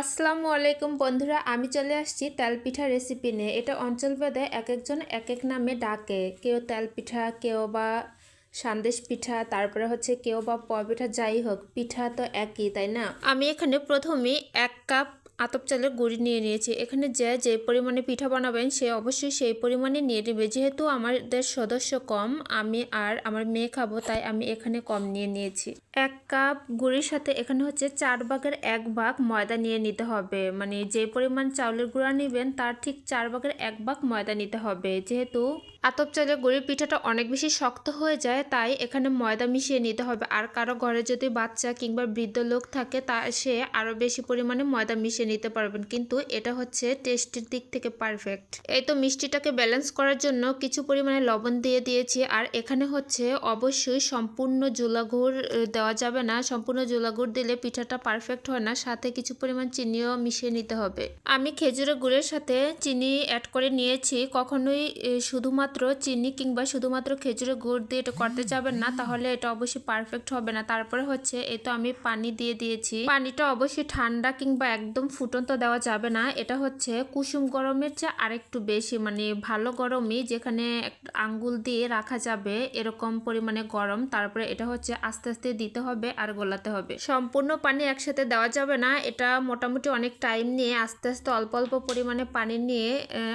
আসসালামু আলাইকুম বন্ধুরা, আমি চলে আসছি তেলপিঠা রেসিপি নিয়ে। এটা অঞ্চলভেদে এক একজন এক এক নামে ডাকে। কেউ তেলপিঠা, কেউ বা সন্দেশ পিঠা, তারপরে হচ্ছে কেউ বা প পিঠা, যাই হোক, পিঠা তো একই, তাই না? আমি এখানে প্রথমেই এক কাপ আতপ চালের গুঁড়ি নিয়ে নিয়েছি। এখানে যে যে পরিমাণে পিঠা বানাবেন, সে অবশ্যই সেই পরিমাণে নিয়ে নেবে। যেহেতু আমাদের সদস্য কম, আমি আর আমার মেয়ে খাব, তাই আমি এখানে কম নিয়ে নিয়েছি। এক কাপ গুঁড়ির সাথে এখানে হচ্ছে চার ভাগের এক ভাগ ময়দা নিয়ে নিতে হবে। মানে যে পরিমাণ চাউলের গুঁড়া নেবেন, তার ঠিক চার ভাগের এক ভাগ ময়দা নিতে হবে। যেহেতু আতপ চালের গুঁড়ির পিঠাটা অনেক বেশি শক্ত হয়ে যায়, তাই এখানে ময়দা মিশিয়ে নিতে হবে। আর কারও ঘরে যদি বাচ্চা কিংবা বৃদ্ধ লোক থাকে, তা সে আরও বেশি পরিমাণে ময়দা মিশিয়ে নিতে পারবেন। কিন্তু এটা হচ্ছে টেস্টের দিক থেকে পারফেক্ট। এই তো মিষ্টিটাকে ব্যালেন্স করার জন্য কিছু পরিমাণে লবণ দিয়ে দিয়েছি। আর এখানে হচ্ছে অবশ্যই সম্পূর্ণ জুলাগুড় দেওয়া যাবে না। সম্পূর্ণ জুলাগুড় দিলে পিঠাটা পারফেক্ট হয় না। সাথে কিছু পরিমাণ চিনিও মিশিয়ে নিতে হবে। আমি খেজুরের গুড়ের সাথে চিনি অ্যাড করে নিয়েছি। কখনোই শুধুমাত্র চিনি কিংবা শুধুমাত্র খেজুরের গুড় দিয়ে এটা করতে যাবেন না। তাহলে এটা অবশ্যই পারফেক্ট হবে না। তারপরে হচ্ছে, এ তো আমি পানি দিয়ে দিয়েছি। পানিটা অবশ্যই ঠান্ডা কিংবা একদম ফুটন্ত দেওয়া যাবে না। এটা হচ্ছে কুসুম গরমের চেয়ে আরেকটু বেশি। মানে ভালো গরমই যেখানে আঙ্গুল দিয়ে রাখা যাবে, এরকম পরিমাণে গরম। তারপরে এটা হচ্ছে আস্তে আস্তে দিতে হবে আর গোলাতে হবে। সম্পূর্ণ পানি একসাথে দেওয়া যাবে না। এটা মোটামুটি অনেক টাইম নিয়ে আস্তে আস্তে অল্প অল্প পরিমাণে পানি নিয়ে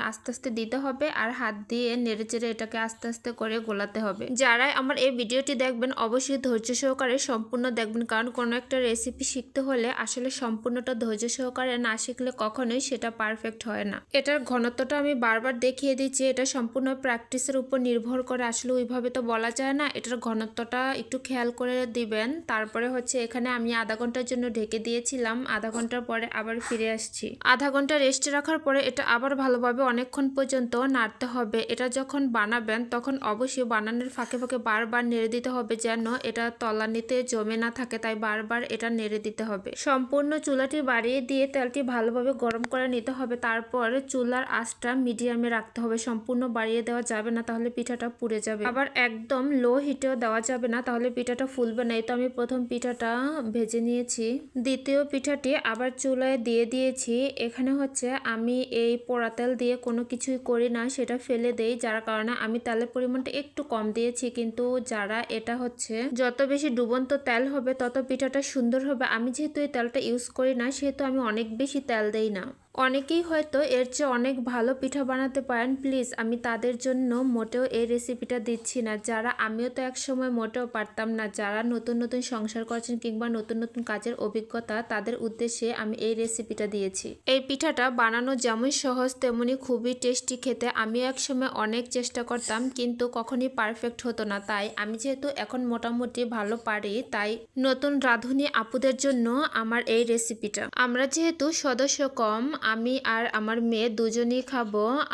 আস্তে আস্তে দিতে হবে আর হাত দিয়ে নেড়ে চেড়ে এটাকে আস্তে আস্তে করে গোলাতে হবে। যারাই আমার এই ভিডিওটি দেখবেন, অবশ্যই ধৈর্য সহকারে সম্পূর্ণ দেখবেন, কারণ কোনো একটা রেসিপি শিখতে হলে আসলে সম্পূর্ণটা ধৈর্য সহকারে না শিখলে কখনোই সেটা পারফেক্ট হয় না। এটার ঘনত্বটা আমি বারবার দেখিয়ে দিচ্ছি, এটা সম্পূর্ণ প্র্যাকটিসের উপর নির্ভর করে। আসলে ওইভাবে তো বলা যায় না। এটার ঘনত্বটা একটু খেয়াল করে দিবেন। তারপরে হচ্ছে এখানে আমি আধা ঘণ্টার জন্য ঢেকে দিয়েছিলাম। আধা ঘণ্টার পরে আবার ফিরে আসছি। আধা ঘণ্টা রেস্টে রাখার পরে এটা আবার ভালোভাবে অনেকক্ষণ পর্যন্ত নাড়তে হবে। এটা যখন বানাবেন, তখন অবশ্যই বানানোর ফাঁকে ফাঁকে বারবার নেড়ে দিতে হবে যেন এটা তলানিতে জমে না থাকে। তাই বারবার এটা নেড়ে দিতে হবে। সম্পূর্ণ চুলাটি বাড়িয়ে দিয়ে তেলটি ভালোভাবে গরম করে নিতে হবে। তারপর চুলার আঁচটা মিডিয়ামে রাখতে হবে। সম্পূর্ণ বাড়িয়ে দেওয়া যাবে না, তাহলে পিঠাটা পুড়ে যাবে। আবার একদম লো হিটেও দেওয়া যাবে না, তাহলে পিঠাটা ফুলবে না। এই তো আমি প্রথম পিঠাটা ভেজে নিয়েছি। দ্বিতীয় পিঠাটি আবার চুলায় দিয়ে দিয়েছি। এখানে হচ্ছে আমি এই পোড়া তেল দিয়ে কোনো কিছুই করি না, সেটা ফেলে দেই। যার কারণে আমি তেলের পরিমাণটা একটু কম দিয়েছি, কিন্তু যারা এটা হচ্ছে যত বেশি ডুবন্ত তেল হবে, তত পিঠাটা সুন্দর হবে। আমি যেহেতু এই তেলটা ইউজ করি না, সেহেতু আমি অনেক বেশি তেল দেই না। অনেকেই হয়তো এর চেয়ে অনেক ভালো পিঠা বানাতে পারেন। প্লিজ, আমি তাদের জন্য মোটেও এই রেসিপিটা দিচ্ছি না। যারা, আমিও তো একসময় মোটেও পারতাম না। যারা নতুন নতুন সংসার করছেন কিংবা নতুন নতুন কাজের অভিজ্ঞতা, তাদের উদ্দেশ্যে আমি এই রেসিপিটা দিয়েছি। এই পিঠাটা বানানো যেমন সহজ, তেমনি খুবই টেস্টি খেতে। আমি একসময় অনেক চেষ্টা করতাম, কিন্তু কখনই পারফেক্ট হতো না। তাই আমি যেহেতু এখন মোটামুটি ভালো পারি, তাই নতুন রাঁধুনি আপুদের জন্য আমার এই রেসিপিটা। আমরা যেহেতু সদস্য কম আমি আর আমার মেয়ে দুজনেই খাব,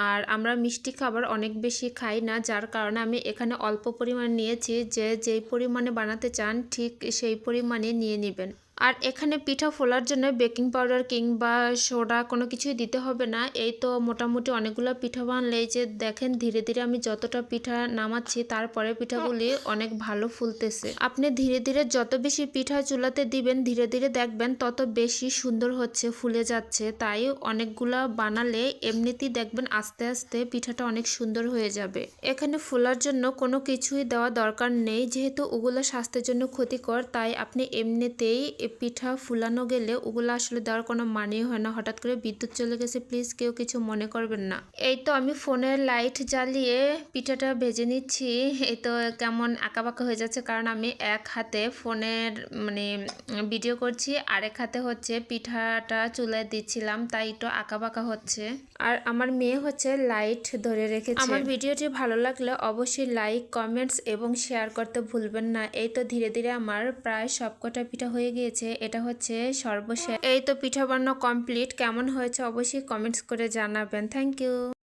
আর আমরা মিষ্টি খাবার অনেক বেশি খাই না, যার কারণে আমি এখানে অল্প পরিমাণ নিয়েছি, যে যেই পরিমাণে বানাতে চান ঠিক সেই পরিমাণে নিয়ে নেবেন। আর এখানে পিঠা ফোলার জন্য বেকিং পাউডার কিংবা সোডা কোনো কিছুই দিতে হবে না। এই তো মোটামুটি অনেকগুলো পিঠা বানলে যে দেখেন ধীরে ধীরে আমি যতটা পিঠা নামাচ্ছি তারপরে পিঠাগুলি অনেক ভালো ফুলতেছে। আপনি ধীরে ধীরে যত বেশি পিঠা চুলাতে দিবেন, ধীরে ধীরে দেখবেন তত বেশি সুন্দর হচ্ছে, ফুলে যাচ্ছে। তাই অনেকগুলা বানালে এমনিতেই দেখবেন আস্তে আস্তে পিঠাটা অনেক সুন্দর হয়ে যাবে। এখানে ফোলার জন্য কোনো কিছুই দেওয়া দরকার নেই। যেহেতু ওগুলো স্বাস্থ্যের জন্য ক্ষতিকর, তাই আপনি এমনিতেই পিঠা ফুলানো গেলে ওগুলো আসলে দেওয়ার কোনো মানেই হয় না। হঠাৎ করে বিদ্যুৎ চলে গেছে প্লিজ কেউ কিছু মনে করবেন না। এই তো আমি ফোনের লাইট জ্বালিয়ে পিঠাটা ভেজে নিচ্ছি। এই তো কেমন আঁকাবাঁকা হয়ে যাচ্ছে, কারণ আমি এক হাতে ফোনের মানে ভিডিও করছি, আরেক হাতে হচ্ছে পিঠাটা চুলায় দিচ্ছিলাম, তাই একটু আঁকাবাঁকা হচ্ছে। আর আমার মেয়ে হচ্ছে লাইট ধরে রেখেছে। আমার ভিডিওটি ভালো লাগলে অবশ্যই লাইক কমেন্টস এবং শেয়ার করতে ভুলবেন না। এই তো ধীরে ধীরে আমার প্রায় সবকটা পিঠা হয়ে গিয়েছে। এটা হচ্ছে সর্বশেষ। এই তো পিঠা বানানো কমপ্লিট কেমন হয়েছে অবশ্যই কমেন্টস করে জানাবেন। Thank you